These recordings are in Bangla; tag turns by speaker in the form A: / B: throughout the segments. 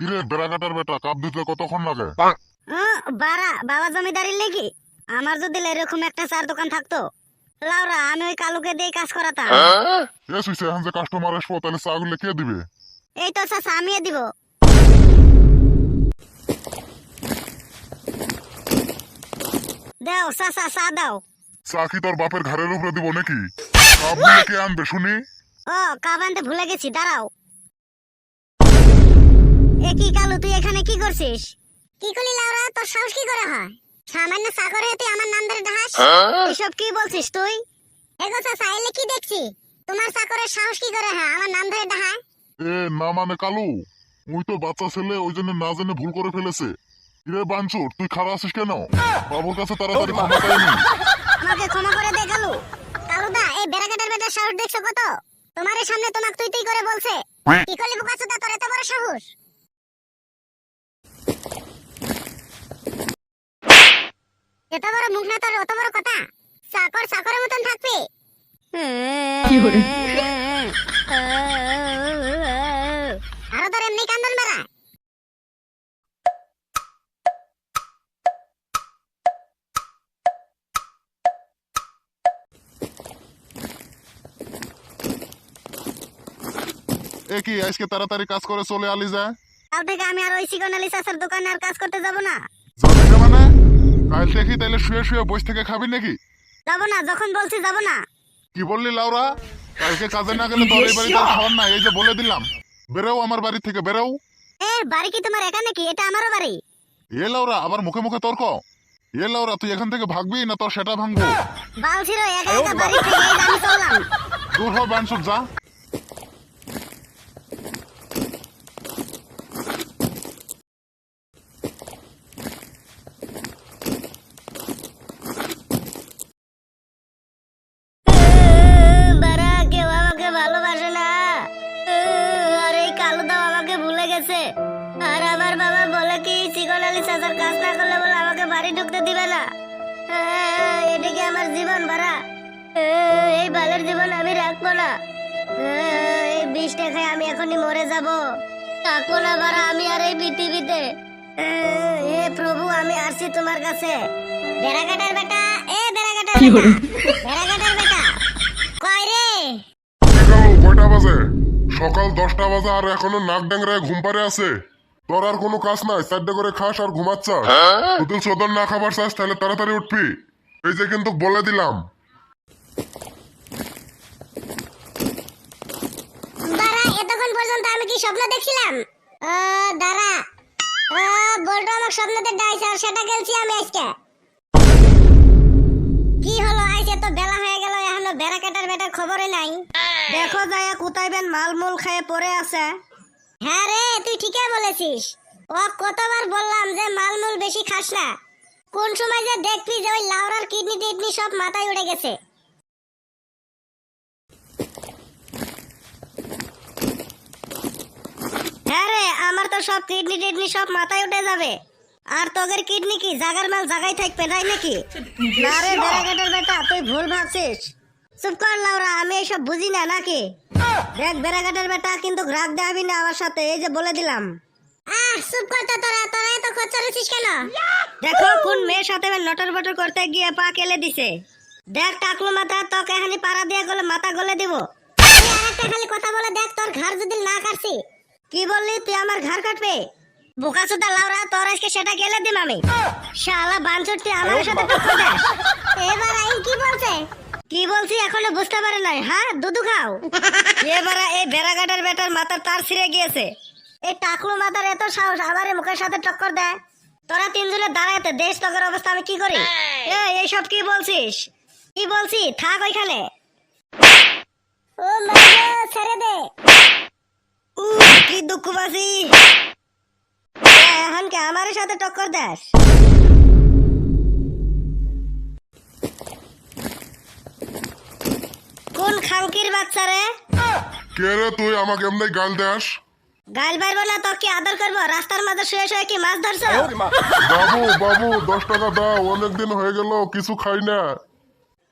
A: কিরে বেড়াকাটার বেটা কাপ দিতে কতক্ষণ লাগে?
B: বাবা জমিদারির লেগে? আমার যদি এরকম একটা চার দোকান থাকতো লাউরা আমি ওই কালুকে দিয়ে কাজ করাতাম।
A: এ সুইসে এখন যে কাস্টমার আসব তাহলে চা গুলো কে দিবে?
B: এই তো চাচা আমিও দিব। দাও চাচা চা দাও।
A: চা কি তোর বাপের ঘরের উপরে দিব নাকি? কাপ কে আনবে শুনি?
B: ও কাপ আনতে ভুলে গেছি দাঁড়াও। এ কি কালু তুই এখানে কি করছিস? কি করলি লাউরা? তোর সাহস কি করে হয়? সামান্য চাকর হয়ে তুই আমার নাম ধরে ডাহাস? এসব কি বলছিস তুই? এগো চাচা এলে কি দেখছি? তোমার চাকরের সাহস কি করে হয়? আমার নাম ধরে ডাহায়
A: এ না মানে কালু ওই তো বাচ্চা ছেলে ওই জন্য না জেনে ভুল করে ফেলেছে। কিরে বাঞ্চুর তুই খারাপ আছিস কেন? বাবুর কাছে তাড়াতাড়ি ক্ষমা চাইনি
B: আমাকে ক্ষমা করে দে কালু। কালুদা এই বেড়াকাটার বেটার সাহস দেখছ কত? তোমার সামনে তোমাকে তুই তুই করে বলছে। কি করলি বুকাচোদা তোর এত বড় সাহস? এত বড় মুখ না তোর অত বড় কথা? চাকর চাকরের মতন থাকবি। আরও তোর এমনি কান্দন বেড়ায়
A: এ কি আজকে তাড়াতাড়ি কাজ করে চলে আলি যায়
B: কাল থেকে আমি আর ওই সিগনালি চাচার দোকানে আর কাজ করতে যাব না।
A: যাবি না মানে? কাল থেকে শুয়ে শুয়ে বসে থেকে খাবি নাকি?
B: যাব না যখন বলছি যাব না।
A: কি বললি লাউরা? কালকে কাজে না গেলে তোর এই বাড়িতে আর নাই এই যে বলে দিলাম। বেরোও আমার বাড়ি থেকে বেরোও।
B: এ বাড়ি কি তোমার একা নাকি? এটা আমারও বাড়ি।
A: এ লাউরা আবার মুখে মুখে তর্ক। এ লাউরা তুই এখান থেকে ভাগবি না তোর সেটা ভাঙবো?
B: বাল ছিল একা একা বাড়ি থেকে এই চললাম।
A: দূর হ বানসুর যা।
B: জীবন আহ, এই বালের জীবন আমি রাখব না। এই বিষটা আমি এখনই মরে যাব। থাকব না বারা আমি আর এই পৃথিবীতে। হে প্রভু আমি আসছি তোমার কাছে। বেড়াকাটার বেটা এ বেড়াকাটার বেটা বেড়াকাটার বেটা। কয় রে?
A: কয়টা বাজে? সকাল দশটা বাজে আর এখনও নাক ডাংরায় ঘুম পারে আছে। তোর আর কোনো কাজ নাই চারটে করে খাস আর ঘুমাচ্ছাস। তুই সদর না খাবার চাস তাহলে তাড়াতাড়ি উঠবি। এই যে কিন্তু বলে দিলাম।
B: দাঁড়া এতক্ষণ পর্যন্ত আমি কি স্বপ্ন দেখছিলাম? ও দাঁড়া। ও বলটো আমার স্বপ্নতে ডাইছে আর সেটা গেলছি আমি আজকে। কি হলো আজ এত বেলা হয়ে গেল এখনও বেড়া কাটার বেটার খবরই নাই। দেখো যায় কোথায় বেন মালমূল খেয়ে পড়ে আছে। হ্যাঁ রে তুই ঠিকই বলেছিস। ও কতবার বললাম যে মালমূল বেশি খাস না। কোন সময় যে দেখবি যে ওই লাউরার কিডনি টিডনি সব মাথায় উঠে গেছে। হ্যাঁ আমার তো সব কিডনি টিডনি সব মাথায় উঠে যাবে। আর তোদের কিডনি কি জাগার মাল জাগাই থাকবে, তাই নাকি? না বেড়াঘাটের বেটা, তুই ভুল ভাবছিস। চুপ কর লাউরা, আমি এসব বুঝি না, নাকি? দেখ বেড়াঘাটের বেটা কিন্তু রাগ দেখাবি না আমার সাথে, এই যে বলে দিলাম। আহ চুপ কর তো তোরা তোরা এত খরচা কেন? দেখো কোন মেয়ের সাথে নটর বটর করতে গিয়ে পা কেলে দিছে। দেখ টাকলু মাথা তোকে এখানে পাড়া দিয়ে গেলে মাথা গলে দিব। তুই খালি কথা বলে দেখ তোর ঘর যদি না কাটছি। কি বললি তুই আমার ঘর কাটবে? বোকা সুদা লাউরা তোর আজকে সেটা গেলে দিম আমি? শালা বাঞ্চুর তুই আমার সাথে টক্কর দেস এবার আইন কি বলছে? কি বলছি এখনও বুঝতে পারে নাই হ্যাঁ দুধু খাও। এবার এই বেড়াঘাটার বেটার মাথার তার ছিঁড়ে গিয়েছে। এই টাকলু মাথার এত সাহস আমার মুখের সাথে টক্কর দেয়? তোরা তিনজনে দাঁড়াইতে দেশ তকের অবস্থা আমি কি করি? এইসব কি বলছিস? কি বলছি? থাক ওইখানে। ও মাগো ছেড়ে দে। কি এখন কি আমার সাথে টক্কর দেস? কোন খাঙ্কির বাচ্চা রে?
A: কে রে তুই? আমাকে এমনি গাল দেস?
B: গাল বাইরবো না তো কি আদর করব? রাস্তার মাঝে শুয়ে শুয়ে কি মাছ ধরছো?
A: বাবু বাবু দশ টাকা দাও অনেক দিন হয়ে গেল কিছু খাই না।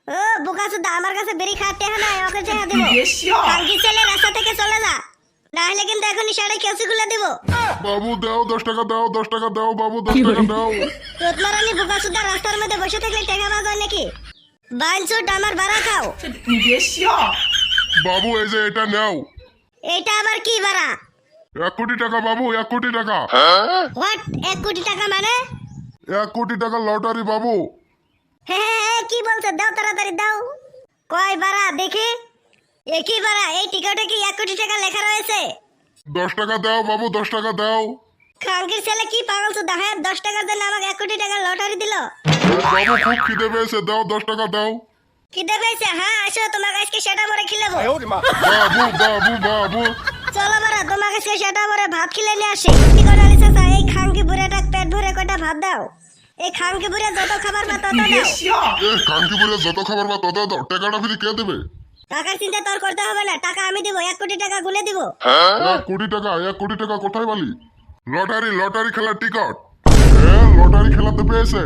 B: ও বুকাসুদা আমার কাছে বেরি খাতে হয় না ওকে যে দেবো। কালকে চলে রাস্তা থেকে চলে যা না কিন্তু এখনই সাড়ে কেসি গুলো দেবো।
A: বাবু দাও দশ টাকা দাও দশ টাকা দাও বাবু দশ টাকা দাও।
B: আমি রাস্তার মধ্যে বসে থাকলে টাকা বাজার নাকি? বাঞ্চুট আমার বাড়া খাও।
A: বাবু এই যে এটা নাও।
B: এটা আবার কি বাড়া?
A: এক কোটি টাকা বাবু এক কোটি টাকা।
B: হোয়াট? এক কোটি টাকা মানে?
A: এক কোটি টাকা লটারি বাবু।
B: হ্যাঁ হ্যাঁ, হ্যাঁ, কি বলছে? দাও তাড়াতাড়ি দাও। কয় ভাড়া দেখি। এ কি ভাড়া এই টিকিটে কি এক কোটি টাকা লেখা রয়েছে?
A: দশ টাকা দাও বাবু দশ টাকা দাও।
B: খাঙ্কির ছেলে কি পাগল সুদ্ধা? হ্যাঁ দশ টাকার জন্য আমাকে এক কোটি টাকা লটারি দিল।
A: বাবু খুব খিদে পেয়েছে দাও দশ টাকা দাও।
B: খিদে পেয়েছে? হ্যাঁ আসো তোমাকে আজকে সেটা মরে খিলেবো।
A: বাবু বাবু বাবু।
B: চলো বারা তোমার কাছে সেটা পরে ভাত খেলে নিয়ে আসে। কি করে আলি চাচা আচ্ছা, এই খাঙ্কি বুড়াটা পেট ভরে কয়টা ভাত দাও? এই খাঙ্কি বুড়া যত খাবার বা তত দাও।
A: এ কাঙ্কি বলে যত খাবার বা তত দাও টাকাটা ফিরে কে দেবে?
B: টাকার চিন্তা তোর করতে হবে না টাকা আমি দিব এক কোটি টাকা গুলে দেবো। হ্যাঁ?
A: এক কোটি টাকা এক কোটি টাকা কোথায় বালি লটারি লটারি খেলার টিকট। হ্যাঁ লটারি খেলাতে পেয়েছে।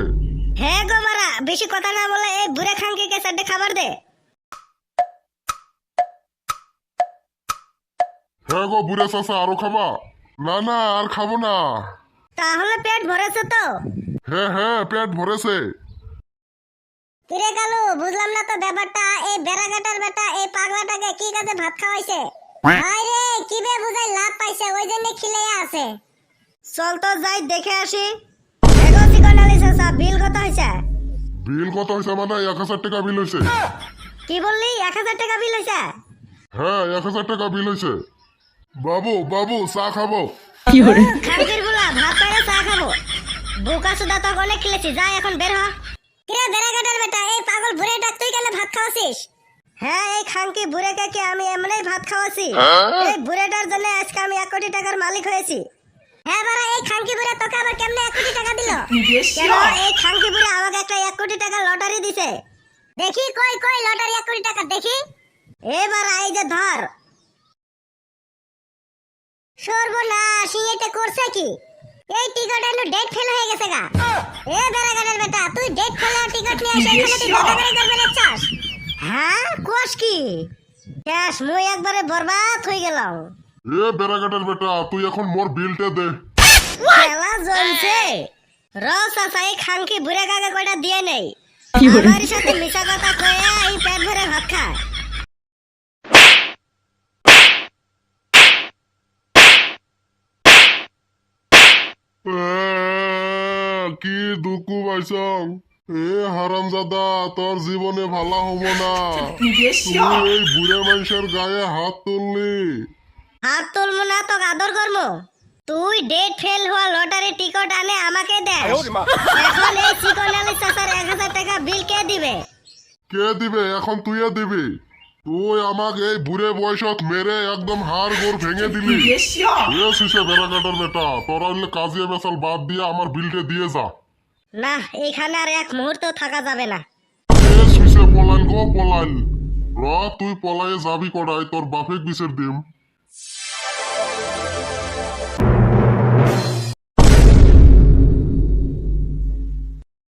B: হ্যাঁ গো মারা বেশি কথা না বলে এই বুড়া খাঙ্কিকে সাথে খাবার দে।
A: হ্যাঁ গো বুড়ে চাষা আরও খাবা? না না আর খাব না।
B: তাহলে পেট ভরেছে তো?
A: হ্যাঁ হ্যাঁ পেট ভরেছে।
B: কিরে কালু বুঝলাম না তো ব্যাপারটা এই বেড়াঘাটার বেটা এই পাগলাটাকে কি কাজে ভাত খাওয়াইছে? আরে কি বে বুঝাই লাভ পাইছে ওই জন্য খিলে আছে। চল তো যাই দেখে আসি। এগো চিকন আলি চাচা বিল কত হয়েছে
A: বিল কত হয়েছে মানে এক হাজার টাকা বিল হয়েছে
B: কি বললি এক হাজার টাকা বিল হয়েছে
A: হ্যাঁ এক হাজার টাকা বিল হয়েছে বাবু বাবু চা খাব।
B: ভাত খাওয়াছিস? হ্যাঁ এই আমি এমনি ভাত খাওয়াছি? হ্যাঁ? বুড়েটার আজকে আমি এক কোটি টাকার মালিক হয়েছি। হ্যাঁ এই তোকে আবার এক কোটি টাকা এই আমাকে এক কোটি টাকা লটারি দিছে? দেখি কই কই লটারি এক কোটি টাকা দেখি। এবার এই ধর। সর্বনাশ এটা করছে কি? এই টিকিট এলো ডেট ফেল হয়ে গেছে গা। এ বেড়াগাড়ের বেটা তুই ডেট ফেলা টিকিট নিয়ে এসে এখানে তুই দাদাগাড়ি করবে দেখছাস হ্যাঁ কোষ কি? ক্যাশ মুই একবারে বরবাদ হয়ে গেলাম।
A: এ বেড়াঘাটের বেটা তুই এখন মোর বিলটা দে।
B: খেলা জমছে। রস আসা এই খানকি বুড়ে কাকে কয়টা দিয়ে নেই? আমার সাথে মিশা কথা কয়ে এই পেট ভরে ভাত খায়
A: এ, কি দুকু পাইছং? এ হারামজাদা তোর জীবনে ভালো হব না। তুই এই বুড়ে মানুষের গায়ে হাত তুললি।
B: হাত তুলবো না তো আদর করব তুই ডেট ফেল হওয়া লটারি টিকট আনে আমাকে দে। এখন এই চিকন আলী চাচার এক হাজার টাকা বিল কে দিবে।
A: কে দিবে? এখন তুইও দিবি। তুই আমাকে এই বুড়ে বয়সত মেরে একদম হাড় গোড় ভেঙে দিলি। এস হিসেবে বেড়াকাটার বেটা তোরা হইলে কাজিয়া বেসাল বাদ দিয়ে আমার বিলটে দিয়ে যা।
B: না এখানে আর এক মুহূর্ত থাকা যাবে না।
A: এস হিসেবে পলাইন গো পলাইন র তুই পলাইয়ে যাবি কড়াই তোর বাপেক বিচের দিম।